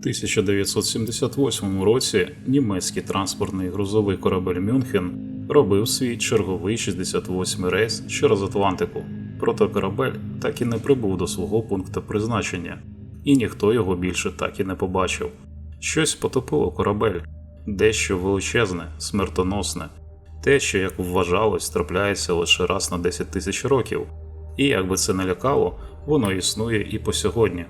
1978 році німецький транспортний грузовий корабель Мюнхен робив свій черговий 68-й рейс через Атлантику. Проте корабель так і не прибув до свого пункту призначення, і ніхто його більше так і не побачив. Щось потопило корабель, дещо величезне, смертоносне, те, що, як вважалось, трапляється лише раз на 10 тисяч років, і як би це не лякало, воно існує і по сьогодні.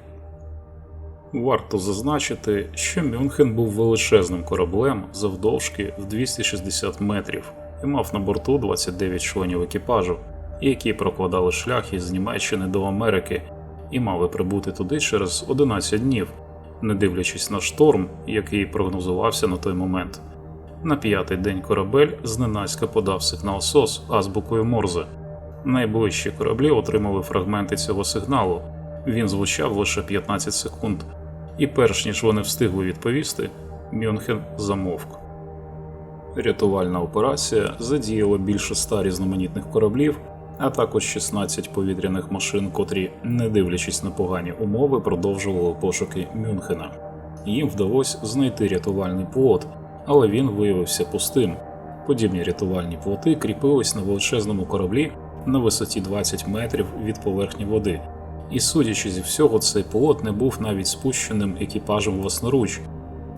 Варто зазначити, що Мюнхен був величезним кораблем завдовжки в 260 метрів і мав на борту 29 членів екіпажу, які прокладали шлях із Німеччини до Америки і мали прибути туди через 11 днів, не дивлячись на шторм, який прогнозувався на той момент. На п'ятий день корабель зненацька подав сигнал СОС азбукою Морзе. Найближчі кораблі отримали фрагменти цього сигналу. Він звучав лише 15 секунд, і перш ніж вони встигли відповісти, Мюнхен замовк. Рятувальна операція задіяла більше ста різноманітних кораблів, а також 16 повітряних машин, котрі, не дивлячись на погані умови, продовжували пошуки Мюнхена. Їм вдалося знайти рятувальний плот, але він виявився пустим. Подібні рятувальні плоти кріпились на величезному кораблі на висоті 20 метрів від поверхні води. І судячи зі всього, цей плот не був навіть спущеним екіпажем власноруч.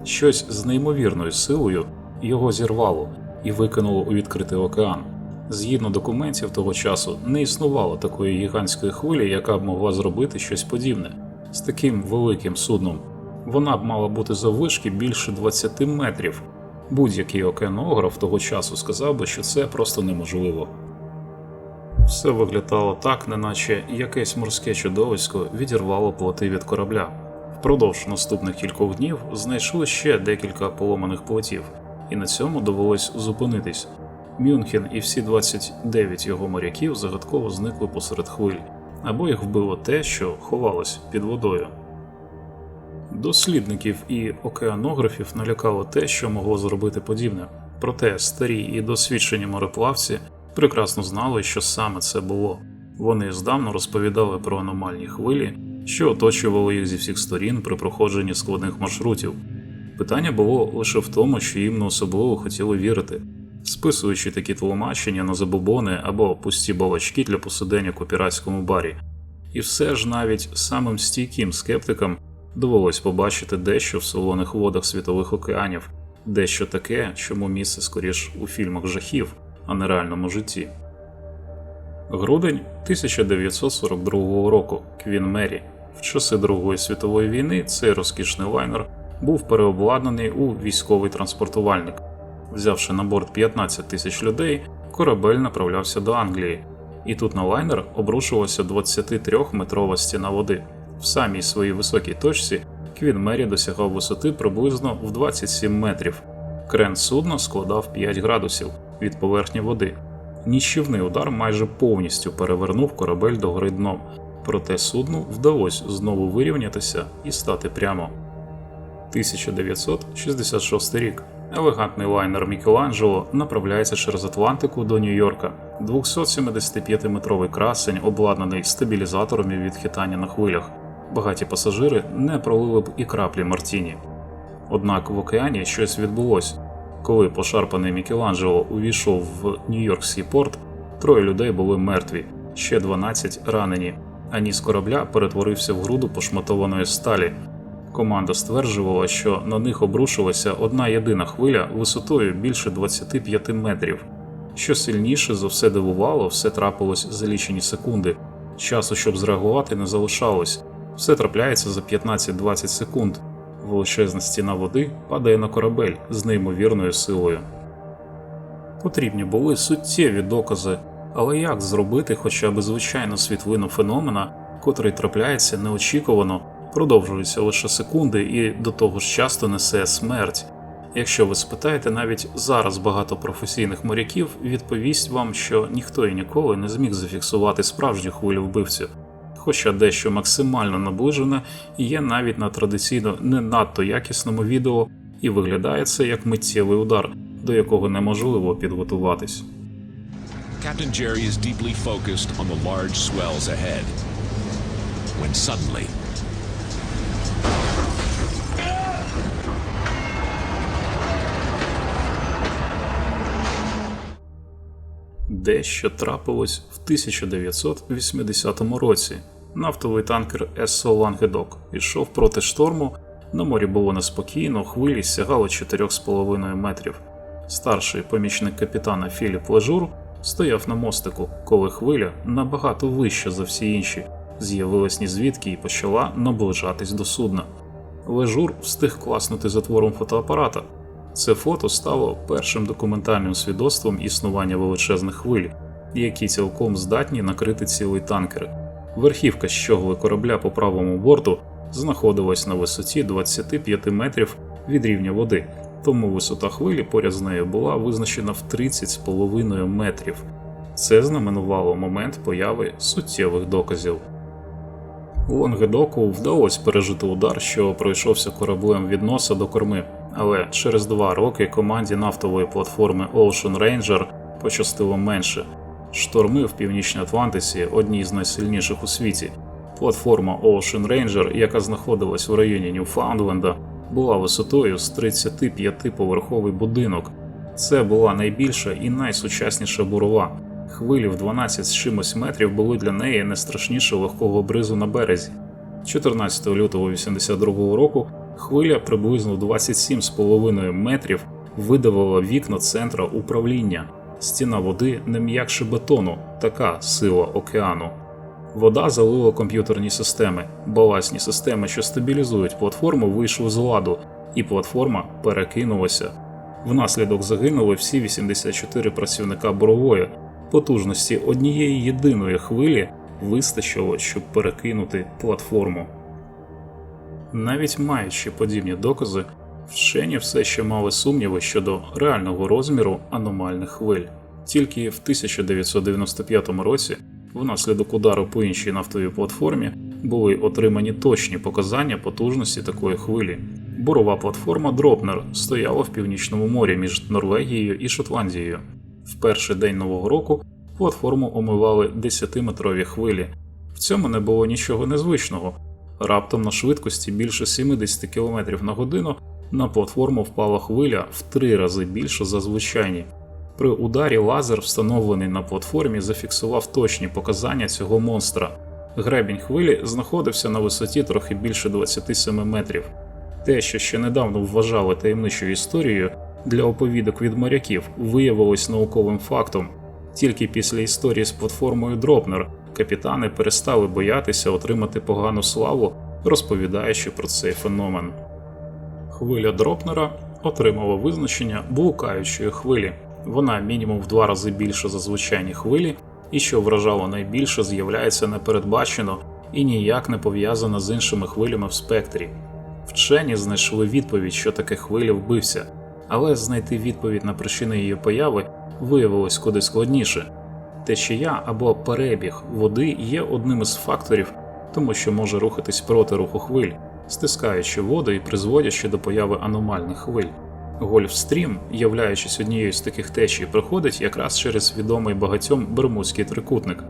Щось з неймовірною силою його зірвало і викинуло у відкритий океан. Згідно документів того часу, не існувало такої гігантської хвилі, яка б могла зробити щось подібне з таким великим судном. Вона б мала бути заввишки більше 20 метрів. Будь-який океанограф того часу сказав би, що це просто неможливо. Все виглядало так, неначе якесь морське чудовисько відірвало плоти від корабля. Впродовж наступних кількох днів знайшли ще декілька поломаних плотів, і на цьому довелось зупинитись. Мюнхен і всі 29 його моряків загадково зникли посеред хвиль, або їх вбило те, що ховалось під водою. Дослідників і океанографів налякало те, що могло зробити подібне. Проте старі і досвідчені мореплавці прекрасно знали, що саме це було. Вони здавна розповідали про аномальні хвилі, що оточували їх зі всіх сторін при проходженні складних маршрутів. Питання було лише в тому, що їм не особливо хотіли вірити, списуючи такі тлумачення на забобони або пусті балачки для посидення у піратському барі. І все ж навіть самим стійким скептикам довелось побачити дещо в солоних водах світових океанів, дещо таке, чому місце скоріш у фільмах жахів, а не реальному житті. Грудень 1942 року Квін Мері. В часи Другої світової війни цей розкішний лайнер був переобладнаний у військовий транспортувальник. Взявши на борт 15 тисяч людей, корабель направлявся до Англії, і тут на лайнер обрушувалася 23-метрова стіна води. В самій своїй високій точці Квін Мері досягав висоти приблизно в 27 метрів. Крен судна складав 5 градусів від поверхні води. Ніщівний удар майже повністю перевернув корабель до гори дном, проте судну вдалося знову вирівнятися і стати прямо. 1966 рік. Елегантний лайнер Мікеланджело направляється через Атлантику до Нью-Йорка. 275-метровий красень, обладнаний стабілізаторами від хитання на хвилях. Багаті пасажири не пролили б і краплі Мартіні. Однак в океані щось відбулось. Коли пошарпаний Мікеланджело увійшов в Нью-Йоркський порт, троє людей були мертві, ще 12 ранені, а ніс корабля перетворився в груду пошматованої сталі. Команда стверджувала, що на них обрушилася одна єдина хвиля висотою більше 25 метрів. Що сильніше за все дивувало, все трапилось за лічені секунди. Часу, щоб зреагувати, не залишалось. Все трапляється за 15-20 секунд. Величезна стіна води падає на корабель з неймовірною силою. Потрібні були суттєві докази, але як зробити хоча б звичайну світлину феномена, котрий трапляється неочікувано, продовжується лише секунди і до того ж часто несе смерть. Якщо ви спитаєте, навіть зараз багато професійних моряків відповість вам, що ніхто і ніколи не зміг зафіксувати справжню хвилю вбивцю, хоча дещо максимально наближене, і є навіть на традиційно не надто якісному відео, і виглядає це як миттєвий удар, до якого неможливо підготуватись. Дещо трапилось 1980 році. Нафтовий танкер Ессо Лангедок ішов проти шторму. На морі було неспокійно, хвилі сягало 4,5 метрів. Старший помічник капітана Філіп Лежур стояв на мостику, коли хвиля набагато вища за всі інші, з'явилась нізвідки і почала наближатись до судна. Лежур встиг класнути затвором фотоапарата. Це фото стало першим документальним свідоцтвом існування величезних хвиль, які цілком здатні накрити цілий танкер. Верхівка щогли корабля по правому борту знаходилась на висоті 25 метрів від рівня води, тому висота хвилі поряд з нею була визначена в 30,5 метрів. Це знаменувало момент появи суттєвих доказів. Лонгедоку вдалося пережити удар, що пройшовся кораблем від носа до корми, але через два роки команді нафтової платформи Ocean Ranger пощастило менше. Шторми в Північній Атлантиці одні з найсильніших у світі. Платформа Ocean Ranger, яка знаходилась в районі Ньюфаундленда, була висотою з 35-поверховий будинок. Це була найбільша і найсучасніша бурова. Хвилі в 12 з чимось метрів були для неї не страшніше легкого бризу на березі. 14 лютого 82 року хвиля приблизно 27,5 метрів видавила вікна центра управління. Стіна води не м'якше бетону, така сила океану. Вода залила комп'ютерні системи, баласні системи, що стабілізують платформу, вийшли з ладу, і платформа перекинулася. Внаслідок загинули всі 84 працівника бурової. Потужності однієї єдиної хвилі вистачило, щоб перекинути платформу. Навіть маючи подібні докази, вчені все ще мали сумніви щодо реального розміру аномальних хвиль. Тільки в 1995 році, внаслідок удару по іншій нафтовій платформі, були отримані точні показання потужності такої хвилі. Борова платформа Дропнер стояла в північному морі між Норвегією і Шотландією. В перший день нового року платформу омивали 10-метрові хвилі. В цьому не було нічого незвичного. Раптом на швидкості більше 70 км на годину на платформу впала хвиля в три рази більше за звичайні. При ударі лазер, встановлений на платформі, зафіксував точні показання цього монстра. Гребінь хвилі знаходився на висоті трохи більше 27 метрів. Те, що ще недавно вважали таємничою історією для оповідок від моряків, виявилось науковим фактом. Тільки після історії з платформою Дропнер капітани перестали боятися отримати погану славу, розповідаючи про цей феномен. Хвиля Дропнера отримала визначення блукаючої хвилі. Вона мінімум в два рази більша за звичайні хвилі, і що вражало найбільше, з'являється непередбачено і ніяк не пов'язана з іншими хвилями в спектрі. Вчені знайшли відповідь, що таке хвиля вбився, але знайти відповідь на причини її появи виявилось куди складніше. Течія або перебіг води є одним із факторів, тому що може рухатись проти руху хвиль, стискаючи воду і призводячи до появи аномальних хвиль. Гольфстрім, являючись однією з таких течій, проходить якраз через відомий багатьом Бермудський трикутник.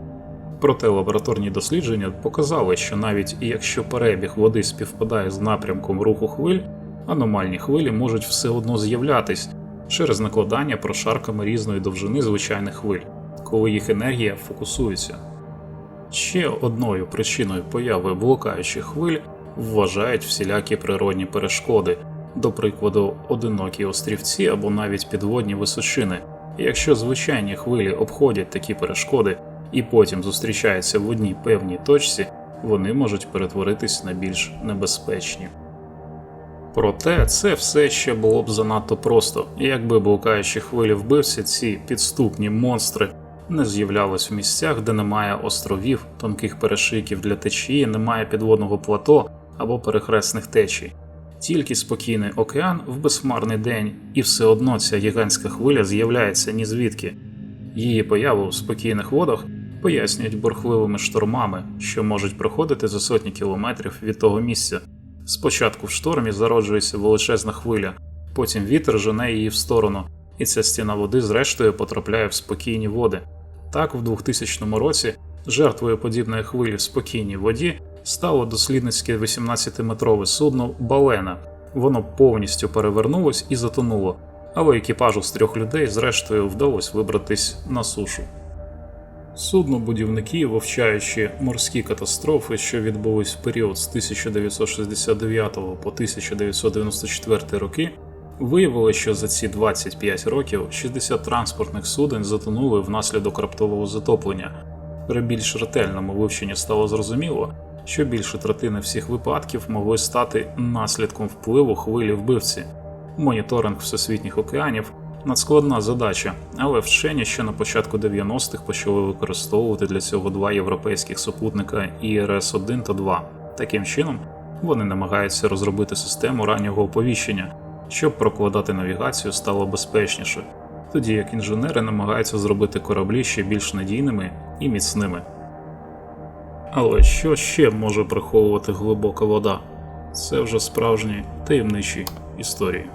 Проте лабораторні дослідження показали, що навіть якщо перебіг води співпадає з напрямком руху хвиль, аномальні хвилі можуть все одно з'являтись через накладання прошарками різної довжини звичайних хвиль, коли їх енергія фокусується. Ще одною причиною появи блукаючих хвиль вважають всілякі природні перешкоди, до прикладу, одинокі острівці або навіть підводні височини. Якщо звичайні хвилі обходять такі перешкоди і потім зустрічаються в одній певній точці, вони можуть перетворитись на більш небезпечні. Проте це все ще було б занадто просто, якби блукаючі хвилі вбивці, ці підступні монстри не з'являлись в місцях, де немає островів, тонких перешийків для течії, немає підводного плато або перехресних течій. Тільки спокійний океан в безхмарний день, і все одно ця гігантська хвиля з'являється ні звідки. Її появу в спокійних водах пояснюють бурхливими штормами, що можуть проходити за сотні кілометрів від того місця. Спочатку в штормі зароджується величезна хвиля, потім вітер жене її в сторону, і ця стіна води зрештою потрапляє в спокійні води. Так, в 2000 році жертвою подібної хвилі в спокійній воді стало дослідницьке 18-метрове судно Балена. Воно повністю перевернулось і затонуло, але екіпажу з трьох людей зрештою вдалося вибратись на сушу. Суднобудівники, вивчаючи морські катастрофи, що відбулись в період з 1969 по 1994 роки, виявили, що за ці 25 років 60 транспортних суден затонули внаслідок раптового затоплення. При більш ретельному вивченні стало зрозуміло, що більше третини всіх випадків могли стати наслідком впливу хвилі вбивці. Моніторинг всесвітніх океанів надскладна задача, але вчені ще на початку 90-х почали використовувати для цього два європейських супутника ІРС-1 та 2. Таким чином, вони намагаються розробити систему раннього оповіщення, щоб прокладати навігацію стало безпечніше, тоді як інженери намагаються зробити кораблі ще більш надійними і міцними. Але що ще може приховувати глибока вода? Це вже справжні таємничі історії.